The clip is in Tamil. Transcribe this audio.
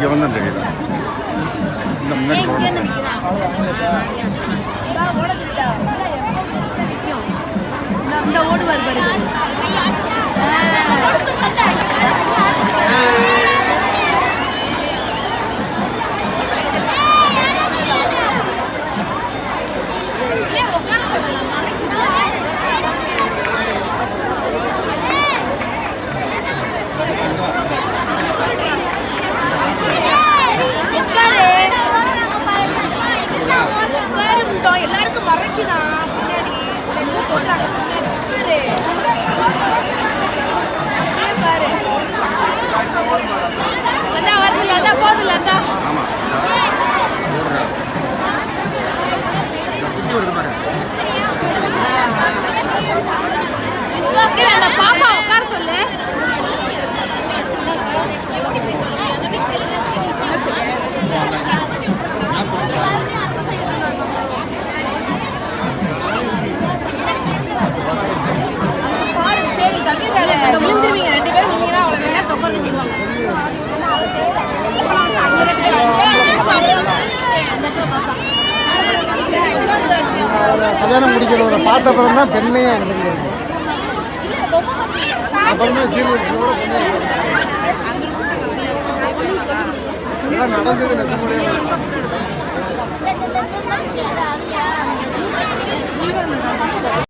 இங்கே வந்து தெரியுது. இந்த முன்னாடி போகணும். வந்துருவீங்க ரெண்டு பேரும். வந்தீங்கன்னா அவ்வளோ சொக்கர் வச்சுருவாங்க கல்யாணம் முடிக்கிறவரை பார்த்த அப்புறம் தான் பெண்மையாக இருந்துக்கிறது அப்புறம் தான் சீர்வரிசையோட பெண்மையாக நடந்தது நெசமுடைய